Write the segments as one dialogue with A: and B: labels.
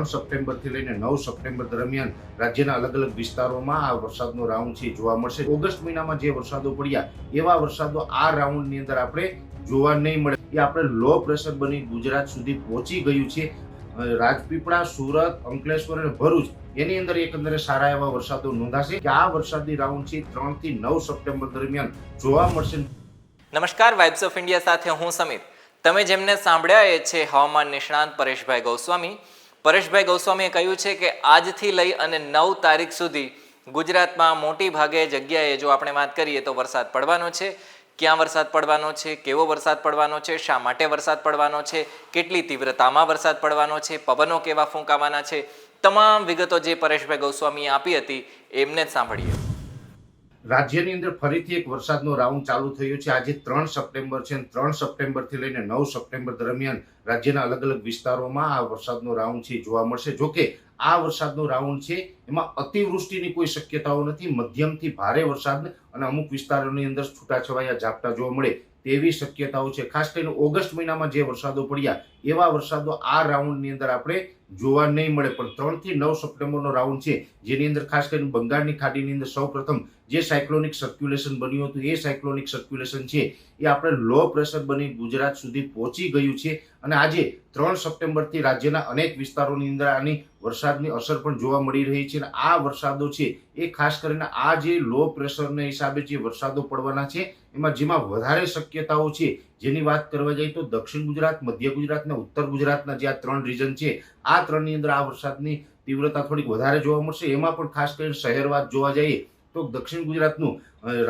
A: ત્રણ સપ્ટેમ્બરથી લઈને નવ સપ્ટેમ્બર દરમિયાન રાજ્યના અલગ અલગ વિસ્તારોમાં આ વરસાદનો રાઉન્ડ છે જોવા મળશે. ઓગસ્ટ મહિનામાં જે વરસાદો પડ્યા, એવા વરસાદો આ રાઉન્ડની અંદર આપણે જોવા નહીં મળે. એ આપણે લો પ્રેશર બની ગુજરાત સુધી પહોંચી ગયું છે. રાજપીપળા, સુરત, અંકલેશ્વર અને ભરૂચ એની અંદર એકંદરે સારા એવા વરસાદો નોંધાશે કે આ વરસાદી રાઉન્ડ છે ત્રણથી નવ સપ્ટેમ્બર દરમિયાન જોવા મળશે.
B: નમસ્કાર વાઇબ્સ ઓફ ઇન્ડિયા સાથે હું સમીર. તમે જેમને સાંભળ્યા એ છે હવામાન નિષ્ણાંત પરેશભાઈ ગોસ્વામી. પરેશભાઈ ગોસ્વામીએ કહ્યું છે કે આજથી લઈ અને નવ તારીખ સુધી ગુજરાતમાં મોટી ભાગે જગ્યાએ જો આપણે વાત કરીએ તો વરસાદ પડવાનો છે. ક્યાં વરસાદ પડવાનો છે? કેવો વરસાદ પડવાનો છે? શા માટે વરસાદ પડવાનો છે? કેટલી તીવ્રતામાં વરસાદ પડવાનો છે? પવનો કેવા ફૂંકાવાના છે? તમામ વિગતો જે પરેશભાઈ ગોસ્વામીએ આપી હતી એમને જ સાંભળીએ.
A: રાજ્યની અંદર ફરીથી એક વરસાદનો રાઉન્ડ ચાલુ થયો છે. આજે ત્રણ સપ્ટેમ્બર છે અને ત્રણ સપ્ટેમ્બરથી લઈને નવ સપ્ટેમ્બર દરમિયાન રાજ્યના અલગ અલગ વિસ્તારોમાં આ વરસાદનો રાઉન્ડ છે, જોવા મળશે. જોકે આ વરસાદનો રાઉન્ડ છે, એમાં અતિવૃષ્ટિની કોઈ શક્યતાઓ નથી. મધ્યમથી ભારે વરસાદ અને અમુક વિસ્તારોની અંદર છૂટાછવાયા ઝાપટા જોવા મળે તેવી શક્યતાઓ છે. ખાસ કરીને ઓગસ્ટ મહિનામાં જે વરસાદો પડ્યા, એવા વરસાદો આ રાઉન્ડની અંદર આપણે જોવા નહીં મળે. પણ ત્રણથી નવ સપ્ટેમ્બરનો રાઉન્ડ છે, જેની અંદર ખાસ કરીને બંગાળની ખાડીની અંદર સૌપ્રથમ જે સાયક્લોનિક સર્ક્યુલેશન બન્યું હતું, એ સાયક્લોનિક સર્ક્યુલેશન છે, એ આપણે લો પ્રેશર બની ગુજરાત સુધી પહોંચી ગયું છે. અને આજે ત્રણ સપ્ટેમ્બરથી રાજ્યના અનેક વિસ્તારોની અંદર આની વરસાદની અસર પણ જોવા મળી રહી છે. અને આ વરસાદો છે, એ ખાસ કરીને આ જે લો પ્રેશરને હિસાબે જે વરસાદો પડવાના છે, એમાં જેમાં વધારે શક્યતાઓ છે જેની વાત કરવા જઈએ તો દક્ષિણ ગુજરાત, મધ્ય ગુજરાત અને ઉત્તર ગુજરાતના જે આ ત્રણ રીજન છે, આ ત્રણની અંદર આ વરસાદની તીવ્રતા થોડીક વધારે જોવા મળશે. એમાં પણ ખાસ કરીને શહેરવાદ જોવા જઈએ તો દક્ષિણ ગુજરાતનું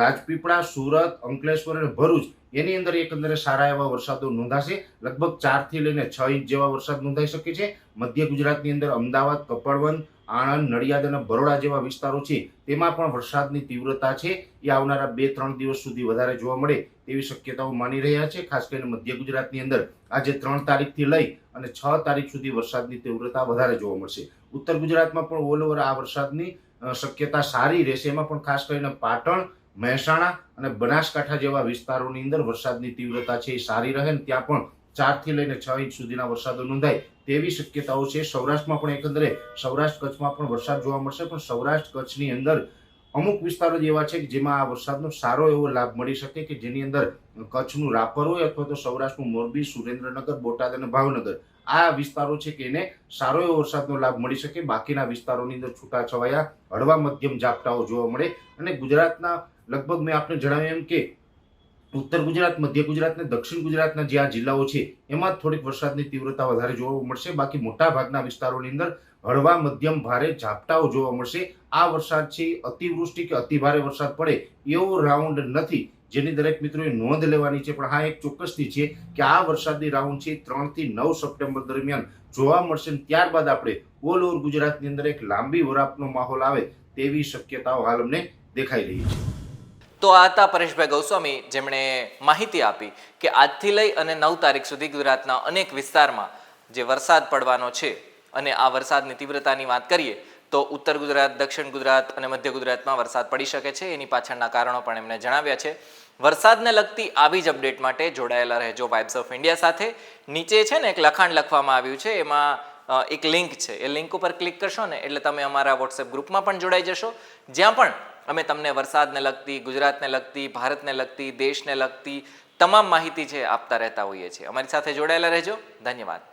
A: રાજપીપળા, સુરત, અંકલેશ્વર અને ભરૂચ એની અંદર એકંદરે સારા એવા વરસાદો નોંધાશે. લગભગ ચારથી લઈને છ ઇંચ જેવા વરસાદ નોંધાઈ શકે છે. મધ્ય ગુજરાતની અંદર અમદાવાદ, કપડવંત આણંદ, નડિયાદ અને બરોડા જેવા વિસ્તારો છે, તેમાં પણ વરસાદની તીવ્રતા છે. એ આવનારા બે ત્રણ દિવસ સુધી વધારે જોવા મળે તેવી શક્યતાઓ માની રહ્યા છે. ખાસ કરીને મધ્ય ગુજરાતની અંદર આજે ત્રણ તારીખથી લઈ અને છ તારીખ સુધી વરસાદની તીવ્રતા વધારે જોવા મળશે. ઉત્તર ગુજરાતમાં પણ ઓલ ઓવર આ વરસાદની શક્યતા સારી રહેશે. એમાં પણ ખાસ કરીને પાટણ, મહેસાણા અને બનાસકાંઠા જેવા વિસ્તારોની અંદર વરસાદની તીવ્રતા છે એ સારી રહે ને ત્યાં પણ ચારથી લઈને છ ઇંચ સુધીના વરસાદો નોંધાય તેવી શક્યતાઓ છે. સૌરાષ્ટ્રમાં પણ એકંદરે સૌરાષ્ટ્ર કચ્છમાં પણ વરસાદ જોવા મળશે, પણ સૌરાષ્ટ્ર કચ્છની અંદર અમુક વિસ્તારો જ એવા છે કે જેમાં આ વરસાદનો સારો એવો લાભ મળી શકે કે જેની અંદર કચ્છનું રાપર હોય અથવા તો સૌરાષ્ટ્રનું મોરબી, સુરેન્દ્રનગર, બોટાદ અને ભાવનગર. આ વિસ્તારો છે કે એને સારો એવો વરસાદનો લાભ મળી શકે. બાકીના વિસ્તારોની અંદર છૂટાછવાયા હળવા મધ્યમ ઝાપટાઓ જોવા મળે. અને ગુજરાતના લગભગ મેં આપને જણાવ્યું એમ કે ઉત્તર ગુજરાત, મધ્ય ગુજરાત અને દક્ષિણ ગુજરાતના જે આ જિલ્લાઓ છે, એમાં થોડીક વરસાદની તીવ્રતા વધારે જોવા મળશે. બાકી મોટા ભાગના વિસ્તારોની અંદર હળવા, મધ્યમ, ભારે ઝાપટાઓ જોવા મળશે. આ વરસાદ છે અતિવૃષ્ટિ કે અતિ ભારે વરસાદ પડે એવો રાઉન્ડ નથી, જેની દરેક મિત્રોએ નોંધ લેવાની છે. પણ હા, એક ચોક્કસથી છે કે આ વરસાદની રાઉન્ડ છે ત્રણથી નવ સપ્ટેમ્બર દરમિયાન જોવા મળશે. ત્યારબાદ આપણે ઓલ ઓવર ગુજરાતની અંદર એક લાંબી વરાપનો માહોલ આવે તેવી શક્યતાઓ હાલ અમને દેખાઈ રહી છે.
B: તો આ હતા પરેશભાઈ ગૌસ્વામી જેમણે માહિતી આપી કે આજથી લઈ અને નવ તારીખ સુધી ગુજરાતના અનેક વિસ્તારમાં જે વરસાદ પડવાનો છે અને આ વરસાદની તીવ્રતાની વાત કરીએ તો ઉત્તર ગુજરાત, દક્ષિણ ગુજરાત અને મધ્ય ગુજરાતમાં વરસાદ પડી શકે છે. એની પાછળના કારણો પણ એમણે જણાવ્યા છે. વરસાદને લગતી આવી જ અપડેટ માટે જોડાયેલા રહેજો વાઇબ્સ ઓફ ઇન્ડિયા સાથે. નીચે છે ને એક લખાણ લખવામાં આવ્યું છે. એમાં એક લિંક છે. એ લિંક ઉપર ક્લિક કરશો ને એટલે તમે અમારા વોટ્સએપ ગ્રુપમાં પણ જોડાઈ જશો. જ્યાં પણ અમે તમને વરસાદને લગતી, ગુજરાતને લગતી, ભારતને લગતી, દેશને લગતી તમામ માહિતી છે આપતા રહેતા હોઈએ છીએ. અમારી સાથે જોડાયેલા રહેજો. ધન્યવાદ.